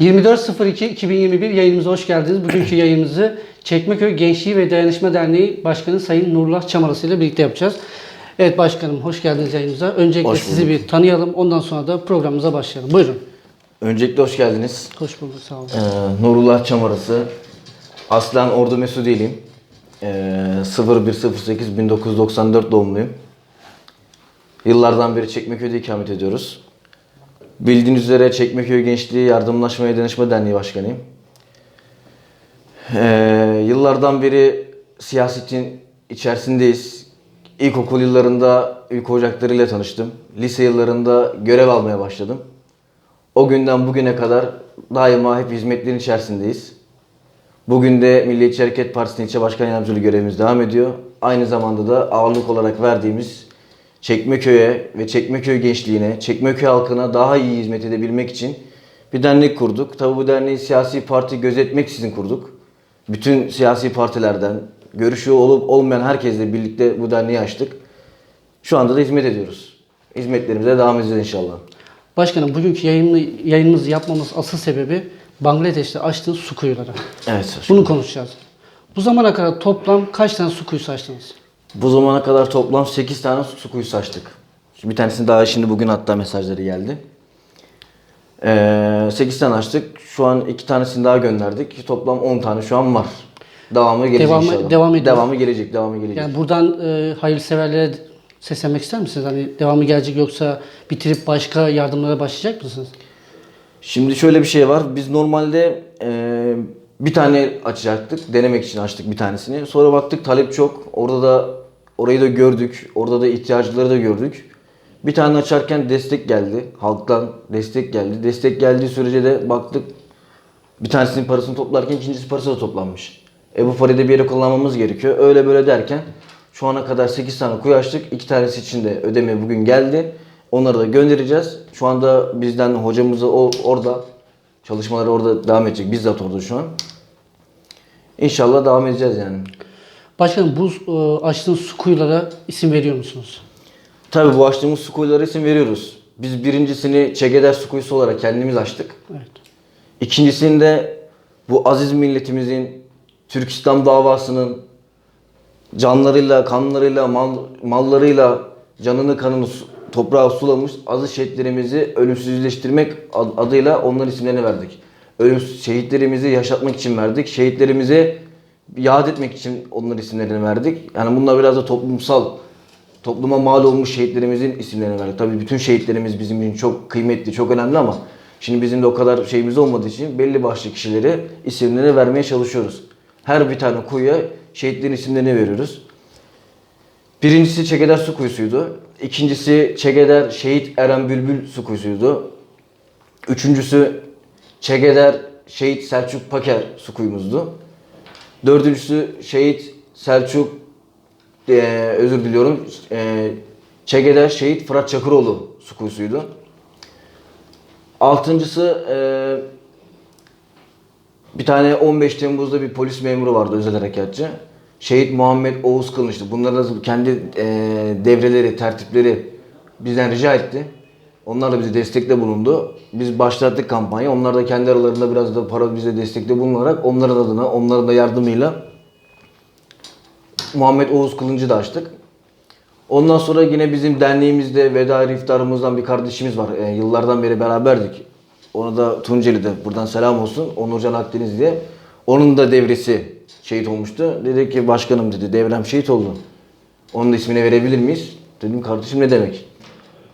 24.02.2021 yayınımıza hoş geldiniz. Bugünkü yayınımızı Çekmeköy Gençliği ve Dayanışma Derneği Başkanı Sayın Nurullah Çamarası ile birlikte yapacağız. Evet başkanım hoş geldiniz yayınımıza. Öncelikle Hoş sizi bir tanıyalım. Ondan sonra da programımıza başlayalım. Buyurun. Öncelikle hoş geldiniz. Hoş bulduk. Sağ olun. Ee, Nurullah Çamarası. Aslen Ordu Mesudiye'liyim. Ee, 0108 1994 doğumluyum. Yıllardan beri Çekmeköy'de ikamet ediyoruz. Bildiğiniz üzere Çekmeköy Gençliği Yardımlaşma ve Danışma Derneği Başkanıyım. Ee, yıllardan beri siyasetin içerisindeyiz. İlkokul yıllarında ilk ocaklarıyla tanıştım. Lise yıllarında görev almaya başladım. O günden bugüne kadar daima hep hizmetlerin içerisindeyiz. Bugün de Milliyetçi Hareket Partisi'nin ilçe başkan yardımcılığı görevimiz devam ediyor. Aynı zamanda da ağırlık olarak verdiğimiz Çekmeköy'e ve Çekmeköy gençliğine, Çekmeköy halkına daha iyi hizmet edebilmek için bir dernek kurduk. Tabi bu derneği siyasi parti gözetmeksizin kurduk. Bütün siyasi partilerden, görüşü olup olmayan herkesle birlikte bu derneği açtık. Şu anda da hizmet ediyoruz. Hizmetlerimize devam edeceğiz inşallah. Başkanım bugünkü yayını, yayınımızı yapmamız asıl sebebi Bangladeş'te açtığınız su kuyuları. Evet. Bunu konuşacağız. Bu zamana kadar toplam kaç tane su kuyusu açtınız? Bu zamana kadar toplam 8 tane su kuyusu açtık. Bir tanesini daha şimdi bugün hatta mesajları geldi. Ee, 8 tane açtık. Şu an 2 tanesini daha gönderdik. Toplam 10 tane şu an var. Devamı gelecek Devamı- inşallah. devam ediyor. Devamı gelecek, devamı gelecek. Yani buradan e, hayırseverlere seslenmek ister misiniz? Hani devamı gelecek yoksa bitirip başka yardımlara başlayacak mısınız? Şimdi şöyle bir şey var. Biz normalde e, bir tane açacaktık. Denemek için açtık bir tanesini. Sonra baktık talep çok. Orada da orayı da gördük. Orada da ihtiyaçları da gördük. Bir tane açarken destek geldi. Halktan destek geldi. Destek geldiği sürece de baktık bir tanesinin parasını toplarken ikincisi parası da toplanmış. E bu parayı da bir yere kullanmamız gerekiyor. Öyle böyle derken şu ana kadar 8 tane kuyu açtık. 2 tanesi için de ödeme bugün geldi. Onları da göndereceğiz. Şu anda bizden hocamız da o, orada. Çalışmaları orada devam edecek. Bizzat orada şu an. İnşallah devam edeceğiz yani. Başkanım bu e, açtığınız su kuyulara isim veriyor musunuz? Tabii bu açtığımız su kuyuları isim veriyoruz. Biz birincisini Çegeder su kuyusu olarak kendimiz açtık. Evet. İkincisinde bu aziz milletimizin Türk İslam davasının canlarıyla, kanlarıyla, mal, mallarıyla canını kanını toprağa sulamış aziz şehitlerimizi ölümsüzleştirmek ad- adıyla onların isimlerini verdik. Ölümsüz şehitlerimizi yaşatmak için verdik. Şehitlerimizi yad etmek için onların isimlerini verdik. Yani bunlar biraz da toplumsal topluma mal olmuş şehitlerimizin isimlerini verdik. Tabii bütün şehitlerimiz bizim için çok kıymetli, çok önemli ama şimdi bizim de o kadar şeyimiz olmadığı için belli başlı kişileri isimlerini vermeye çalışıyoruz. Her bir tane kuyuya şehitlerin isimlerini veriyoruz. Birincisi Çegeder Su Kuyusu'ydu. İkincisi Çegeder Şehit Eren Bülbül Su Kuyusu'ydu. Üçüncüsü Çegeder Şehit Selçuk Paker Su Kuyumuzdu. Dördüncüsü Şehit Selçuk eee, özür diliyorum. Eee Çegeder Şehit Fırat Çakıroğlu su kuyusuydu. Altıncısı eee, bir tane 15 Temmuz'da bir polis memuru vardı özel harekatçı. Şehit Muhammed Oğuz Kılıç'tı. Bunların kendi eee, devreleri, tertipleri bizden rica etti. Onlar da bize destekte bulundu. Biz başlattık kampanya. Onlar da kendi aralarında biraz da para bize destekte bulunarak onların adına, onların da yardımıyla Muhammed Oğuz Kılıncı da açtık. Ondan sonra yine bizim derneğimizde veda iftarımızdan bir kardeşimiz var. Ee, yıllardan beri beraberdik. Onu da Tunceli'de buradan selam olsun. Onurcan Akdeniz diye. Onun da devresi şehit olmuştu. Dedi ki başkanım dedi devrem şehit oldu. Onun da ismini verebilir miyiz? Dedim kardeşim ne demek?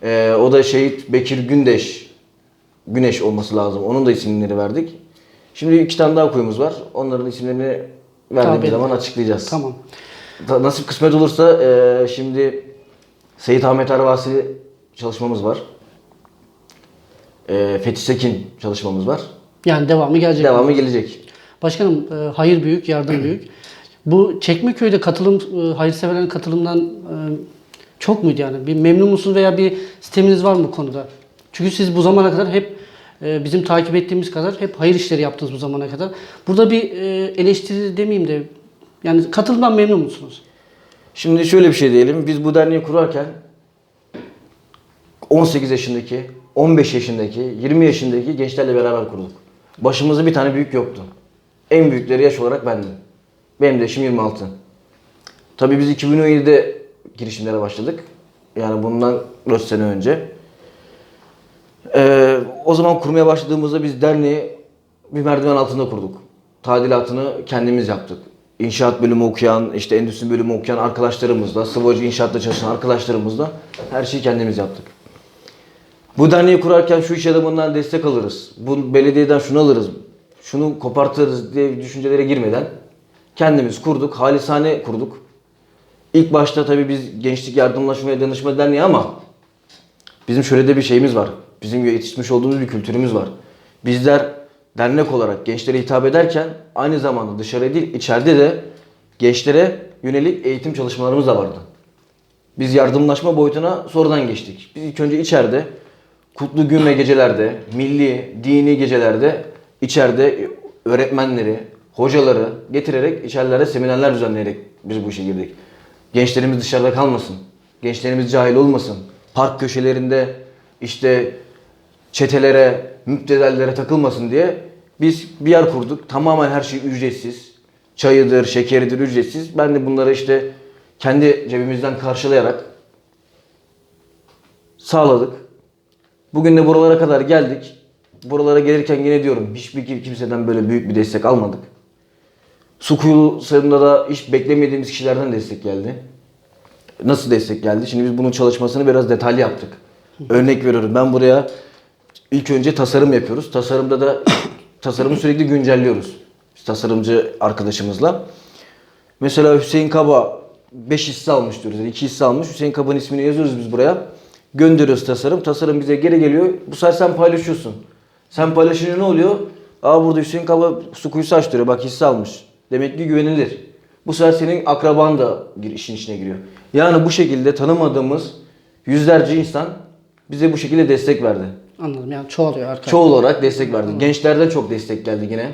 Ee, o da şehit Bekir Gündeş. Güneş olması lazım. Onun da isimleri verdik. Şimdi iki tane daha kuyumuz var. Onların isimlerini verdiğimiz Tabii. zaman açıklayacağız. Tamam. Ta- Nasip kısmet olursa eee, şimdi Seyit Ahmet Arvasi çalışmamız var. Eee Fethi Sekin çalışmamız var. Yani devamı gelecek. Devamı gelecek. Başkanım e, hayır büyük, yardım büyük. Bu Çekmeköy'de katılım, e, hayırseverlerin katılımından e, çok muydu yani? Bir memnun musunuz veya bir sisteminiz var mı bu konuda? Çünkü siz bu zamana kadar hep e, bizim takip ettiğimiz kadar hep hayır işleri yaptınız bu zamana kadar. Burada bir e, eleştiri demeyeyim de yani katılımdan memnun musunuz? Şimdi şöyle bir şey diyelim. Biz bu derneği kurarken 18 yaşındaki, 15 yaşındaki, 20 yaşındaki gençlerle beraber kurduk. Başımızda bir tane büyük yoktu. En büyükleri yaş olarak bendim. Benim de yaşım 26. Tabii biz 2017'de girişimlere başladık. Yani bundan 4 sene önce. Ee, o zaman kurmaya başladığımızda biz derneği bir merdiven altında kurduk. Tadilatını kendimiz yaptık. İnşaat bölümü okuyan, işte endüstri bölümü okuyan arkadaşlarımızla, sıvacı inşaatta çalışan arkadaşlarımızla her şeyi kendimiz yaptık. Bu derneği kurarken şu iş adamından destek alırız. Bu belediyeden şunu alırız. Şunu kopartırız diye düşüncelere girmeden kendimiz kurduk. Halisane kurduk. İlk başta tabii biz Gençlik Yardımlaşma ve Danışma Derneği ama bizim şöyle de bir şeyimiz var. Bizim yetişmiş olduğumuz bir kültürümüz var. Bizler dernek olarak gençlere hitap ederken aynı zamanda dışarı değil içeride de gençlere yönelik eğitim çalışmalarımız da vardı. Biz yardımlaşma boyutuna sonradan geçtik. Biz ilk önce içeride kutlu gün ve gecelerde, milli, dini gecelerde içeride öğretmenleri, hocaları getirerek içerilerde seminerler düzenleyerek biz bu işe girdik. Gençlerimiz dışarıda kalmasın. Gençlerimiz cahil olmasın. Park köşelerinde işte çetelere, müptezellere takılmasın diye biz bir yer kurduk. Tamamen her şey ücretsiz. Çayıdır, şekeridir ücretsiz. Ben de bunları işte kendi cebimizden karşılayarak sağladık. Bugün de buralara kadar geldik. Buralara gelirken yine diyorum hiçbir kim- kimseden böyle büyük bir destek almadık. Su kuyusunda da hiç beklemediğimiz kişilerden destek geldi. Nasıl destek geldi? Şimdi biz bunun çalışmasını biraz detaylı yaptık. Örnek veriyorum. Ben buraya ilk önce tasarım yapıyoruz. Tasarımda da tasarımı sürekli güncelliyoruz. Biz tasarımcı arkadaşımızla. Mesela Hüseyin Kaba 5 hisse almış diyoruz. Yani 2 hisse almış. Hüseyin Kaba'nın ismini yazıyoruz biz buraya. Gönderiyoruz tasarım. Tasarım bize geri geliyor. Bu sefer sen paylaşıyorsun. Sen paylaşınca ne oluyor? Aa burada Hüseyin Kaba su kuyusu açtırıyor. Bak hisse almış. Demek ki güvenilir. Bu sefer senin akraban da işin içine giriyor. Yani bu şekilde tanımadığımız yüzlerce insan bize bu şekilde destek verdi. Anladım yani çoğalıyor arka. Çoğul olarak destek verdi. Gençlerden çok destek geldi yine.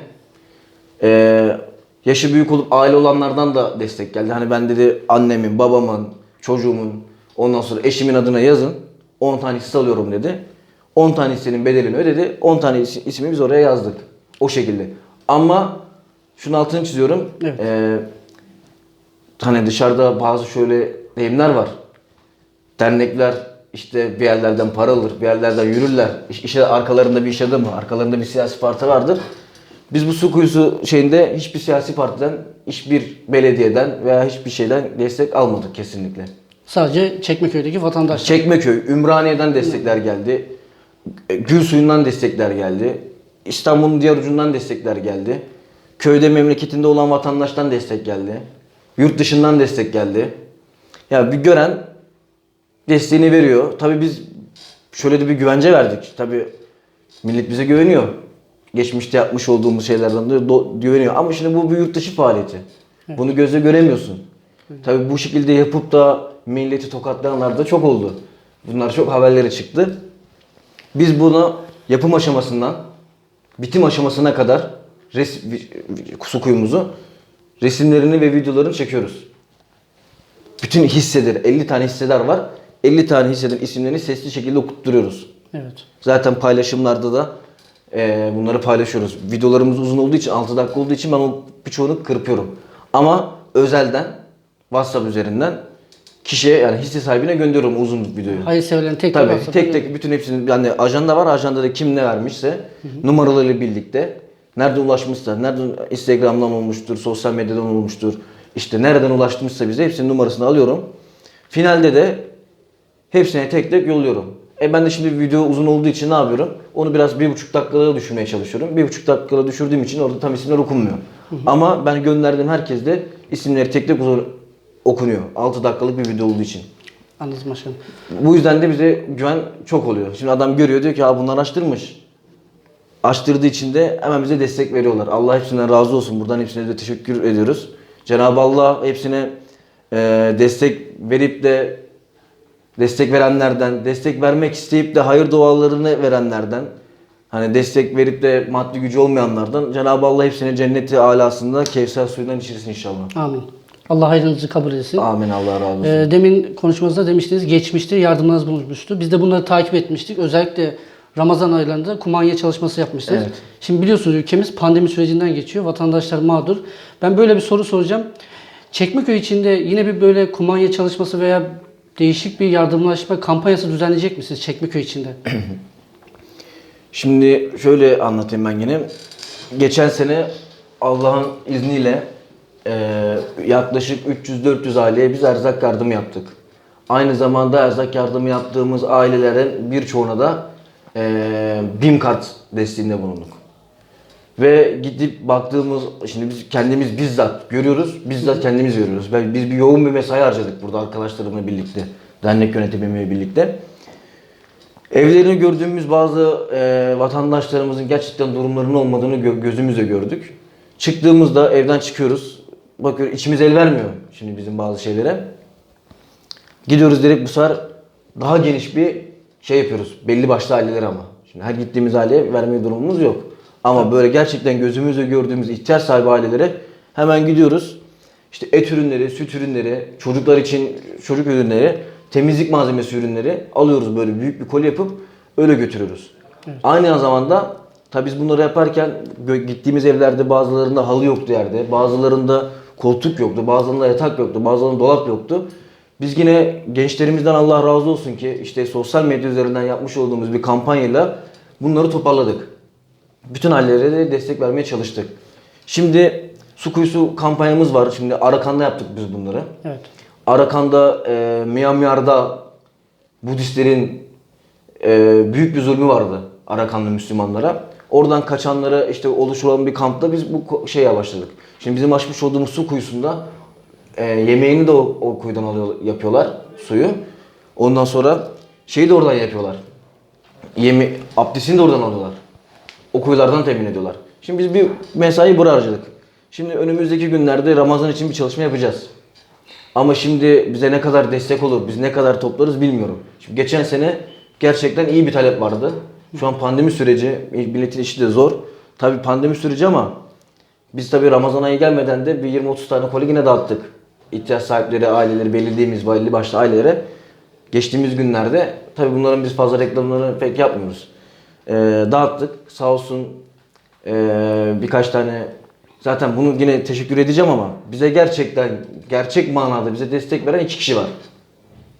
Ee, yaşı büyük olup aile olanlardan da destek geldi. Hani ben dedi annemin, babamın, çocuğumun, ondan sonra eşimin adına yazın. 10 tane hisse alıyorum dedi. 10 tane hissenin bedelini ödedi. 10 tane is- ismi biz oraya yazdık. O şekilde. Ama şunun altını çiziyorum. Evet. Ee, hani dışarıda bazı şöyle deyimler var. Dernekler işte bir yerlerden para alır, bir yerlerden yürürler. İş- İşe arkalarında bir iş adamı, arkalarında bir siyasi parti vardır. Biz bu su kuyusu şeyinde hiçbir siyasi partiden, hiçbir belediyeden veya hiçbir şeyden destek almadık kesinlikle. Sadece Çekmeköy'deki vatandaş. Çekmeköy, Ümraniye'den destekler geldi. E, Gül suyundan destekler geldi. İstanbul'un diğer ucundan destekler geldi. Köyde memleketinde olan vatandaştan destek geldi. Yurt dışından destek geldi. Ya bir gören desteğini veriyor. Tabii biz şöyle de bir güvence verdik. Tabii millet bize güveniyor. Geçmişte yapmış olduğumuz şeylerden dolayı do- güveniyor. Ama şimdi bu bir yurt dışı faaliyeti. Bunu gözle göremiyorsun. Tabii bu şekilde yapıp da milleti tokatlayanlar da çok oldu. Bunlar çok haberleri çıktı. Biz bunu yapım aşamasından bitim aşamasına kadar res, su kuyumuzu resimlerini ve videolarını çekiyoruz. Bütün hisseleri, 50 tane hissedar var. 50 tane hisseden isimlerini sesli şekilde okutturuyoruz. Evet. Zaten paylaşımlarda da eee, bunları paylaşıyoruz. Videolarımız uzun olduğu için, 6 dakika olduğu için ben o birçoğunu kırpıyorum. Ama özelden, WhatsApp üzerinden kişiye yani hisse sahibine gönderiyorum uzun videoyu. Hayırseverlerin tek tek Tabii WhatsApp'a tek tek bütün hepsini yani ajanda var. Ajandada kim ne vermişse numaralarıyla birlikte nerede ulaşmışsa, nereden Instagram'dan olmuştur, sosyal medyadan olmuştur. işte nereden ulaşmışsa bize hepsinin numarasını alıyorum. Finalde de hepsine tek tek yolluyorum. E ben de şimdi video uzun olduğu için ne yapıyorum? Onu biraz bir buçuk dakikada düşürmeye çalışıyorum. Bir buçuk dakikada düşürdüğüm için orada tam isimler okunmuyor. Ama ben gönderdiğim herkes de isimleri tek tek uzun okunuyor. 6 dakikalık bir video olduğu için. Anladım. Bu yüzden de bize güven çok oluyor. Şimdi adam görüyor diyor ki ha bunlar açtırmış. Açtırdığı için de hemen bize destek veriyorlar. Allah hepsinden razı olsun. Buradan hepsine de teşekkür ediyoruz. Cenab-ı Allah hepsine e, destek verip de destek verenlerden, destek vermek isteyip de hayır dualarını verenlerden, hani destek verip de maddi gücü olmayanlardan Cenab-ı Allah hepsini cenneti alasında Kevser suyundan içirsin inşallah. Amin. Allah hayrınızı kabul etsin. Amin Allah razı olsun. Ee, demin konuşmanızda demiştiniz geçmişte yardımlarınız bulunmuştu. Biz de bunları takip etmiştik. Özellikle Ramazan aylarında kumanya çalışması yapmıştınız. Evet. Şimdi biliyorsunuz ülkemiz pandemi sürecinden geçiyor. Vatandaşlar mağdur. Ben böyle bir soru soracağım. Çekmeköy içinde yine bir böyle kumanya çalışması veya değişik bir yardımlaşma kampanyası düzenleyecek misiniz Çekmeköy içinde? Şimdi şöyle anlatayım ben yine. Geçen sene Allah'ın izniyle eee, yaklaşık 300-400 aileye biz erzak yardımı yaptık. Aynı zamanda erzak yardımı yaptığımız ailelerin birçoğuna da eee BİM kart desteğinde bulunduk. Ve gidip baktığımız, şimdi biz kendimiz bizzat görüyoruz, bizzat kendimiz görüyoruz. Ben, biz bir yoğun bir mesai harcadık burada arkadaşlarımla birlikte, dernek yönetimimle birlikte. Evlerini gördüğümüz bazı e, vatandaşlarımızın gerçekten durumlarının olmadığını gö- gözümüzle gördük. Çıktığımızda evden çıkıyoruz. Bakıyoruz içimiz el vermiyor şimdi bizim bazı şeylere. Gidiyoruz direkt bu sefer daha geniş bir şey yapıyoruz. Belli başlı aileler ama. Şimdi her gittiğimiz aileye vermeye durumumuz yok. Ama böyle gerçekten gözümüzle gördüğümüz ihtiyaç sahibi ailelere hemen gidiyoruz. İşte et ürünleri, süt ürünleri, çocuklar için çocuk ürünleri, temizlik malzemesi ürünleri alıyoruz böyle büyük bir koli yapıp öyle götürüyoruz. Aynı zamanda tabii biz bunları yaparken gittiğimiz evlerde bazılarında halı yoktu yerde, bazılarında koltuk yoktu, bazılarında yatak yoktu, bazılarında dolap yoktu. Biz yine gençlerimizden Allah razı olsun ki işte sosyal medya üzerinden yapmış olduğumuz bir kampanyayla bunları toparladık. Bütün ailelere de destek vermeye çalıştık. Şimdi su kuyusu kampanyamız var. Şimdi Arakan'da yaptık biz bunları. Evet. Arakan'da, e, Myanmar'da Budistlerin e, büyük bir zulmü vardı Arakanlı Müslümanlara. Oradan kaçanlara işte oluşturulan bir kampta biz bu şeye başladık. Şimdi bizim açmış olduğumuz su kuyusunda e, yemeğini de o, o kuyudan alıyor, yapıyorlar suyu. Ondan sonra şeyi de oradan yapıyorlar. Yemi, abdestini de oradan alıyorlar. O kuyulardan temin ediyorlar. Şimdi biz bir mesai buraya harcadık. Şimdi önümüzdeki günlerde Ramazan için bir çalışma yapacağız. Ama şimdi bize ne kadar destek olur, biz ne kadar toplarız bilmiyorum. Şimdi geçen sene gerçekten iyi bir talep vardı. Şu an pandemi süreci, milletin işi de zor. Tabii pandemi süreci ama biz tabii Ramazan ayı gelmeden de bir 20-30 tane koli yine dağıttık. İhtiyaç sahipleri, aileleri, belirlediğimiz belli başlı ailelere geçtiğimiz günlerde tabii bunların biz fazla reklamlarını pek yapmıyoruz. Ee, dağıttık. Sağ olsun ee, birkaç tane zaten bunu yine teşekkür edeceğim ama bize gerçekten gerçek manada bize destek veren iki kişi var.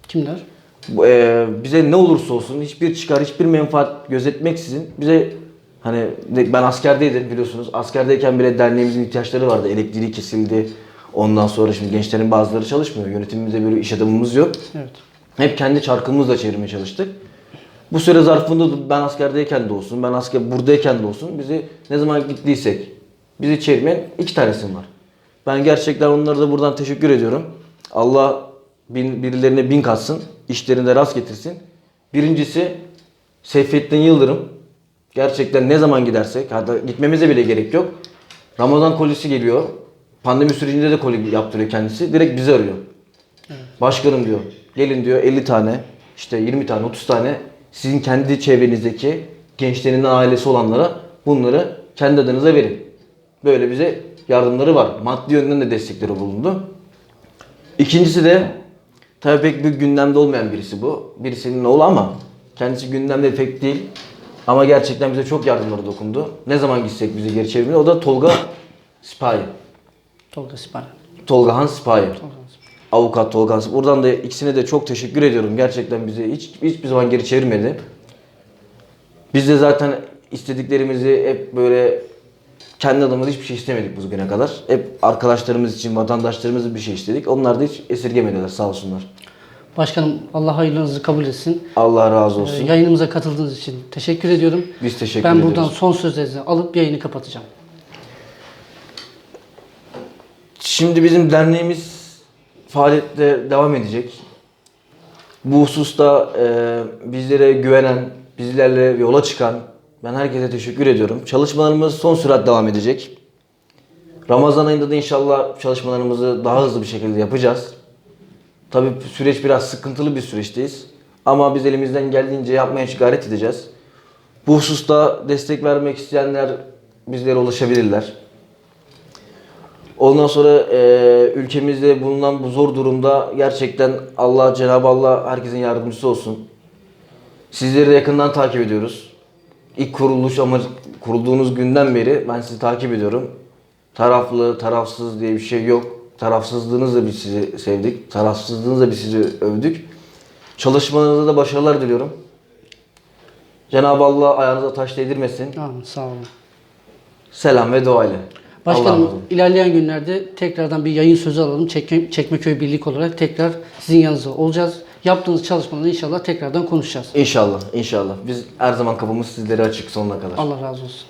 Kimler? Bu, ee, bize ne olursa olsun hiçbir çıkar, hiçbir menfaat gözetmeksizin bize hani ben askerdeydim biliyorsunuz. Askerdeyken bile derneğimizin ihtiyaçları vardı. Elektriği kesildi. Ondan sonra şimdi gençlerin bazıları çalışmıyor. Yönetimimizde böyle iş adamımız yok. Evet. Hep kendi çarkımızla çevirmeye çalıştık. Bu süre zarfında da ben askerdeyken de olsun, ben asker buradayken de olsun bizi ne zaman gittiysek bizi çevirmeyen iki tanesim var. Ben gerçekten onlara da buradan teşekkür ediyorum. Allah bin, birilerine bin katsın, işlerinde rast getirsin. Birincisi Seyfettin Yıldırım. Gerçekten ne zaman gidersek, hatta gitmemize bile gerek yok. Ramazan kolisi geliyor. Pandemi sürecinde de koli yaptırıyor kendisi. Direkt bizi arıyor. Başkanım diyor. Gelin diyor 50 tane, işte 20 tane, 30 tane sizin kendi çevrenizdeki gençlerin ailesi olanlara bunları kendi adınıza verin. Böyle bize yardımları var. Maddi yönden de destekleri bulundu. İkincisi de tabii pek bir gündemde olmayan birisi bu. Birisinin oğlu ama kendisi gündemde pek değil. Ama gerçekten bize çok yardımları dokundu. Ne zaman gitsek bizi geri çevirmiyor. O da Tolga Sipahi. Tolga Sipar. Tolga Han Sipahi. Tolga Sipar. Avukat Tolga Han Sipahi. Buradan da ikisine de çok teşekkür ediyorum. Gerçekten bizi hiç hiçbir zaman geri çevirmedi. Biz de zaten istediklerimizi hep böyle kendi adımıza hiçbir şey istemedik bugüne kadar. Hep arkadaşlarımız için, vatandaşlarımız bir şey istedik. Onlar da hiç esirgemediler sağ olsunlar. Başkanım Allah hayırlarınızı kabul etsin. Allah razı Ee, olsun. Yayınımıza katıldığınız için teşekkür ediyorum. Biz teşekkür ben ediyoruz. buradan son sözlerinizi alıp yayını kapatacağım. Şimdi bizim derneğimiz faaliyette devam edecek. Bu hususta e, bizlere güvenen, bizlerle yola çıkan ben herkese teşekkür ediyorum. Çalışmalarımız son sürat devam edecek. Ramazan ayında da inşallah çalışmalarımızı daha hızlı bir şekilde yapacağız. Tabii süreç biraz sıkıntılı bir süreçteyiz. Ama biz elimizden geldiğince yapmaya gayret edeceğiz. Bu hususta destek vermek isteyenler bizlere ulaşabilirler. Ondan sonra e, ülkemizde bulunan bu zor durumda gerçekten Allah Cenab-ı Allah herkesin yardımcısı olsun. Sizleri de yakından takip ediyoruz. ilk kuruluş ama kurulduğunuz günden beri ben sizi takip ediyorum. Taraflı, tarafsız diye bir şey yok. Tarafsızlığınızla biz sizi sevdik. Tarafsızlığınızla biz sizi övdük. Çalışmalarınızda da başarılar diliyorum. Cenab-ı Allah ayağınıza taş değdirmesin. Amin, sağ olun. Selam ve dua ile. Başkanım ilerleyen günlerde tekrardan bir yayın sözü alalım. Çekme, Çekmeköy Birlik olarak tekrar sizin yanınızda olacağız. Yaptığınız çalışmaları inşallah tekrardan konuşacağız. İnşallah, inşallah. Biz her zaman kapımız sizlere açık sonuna kadar. Allah razı olsun.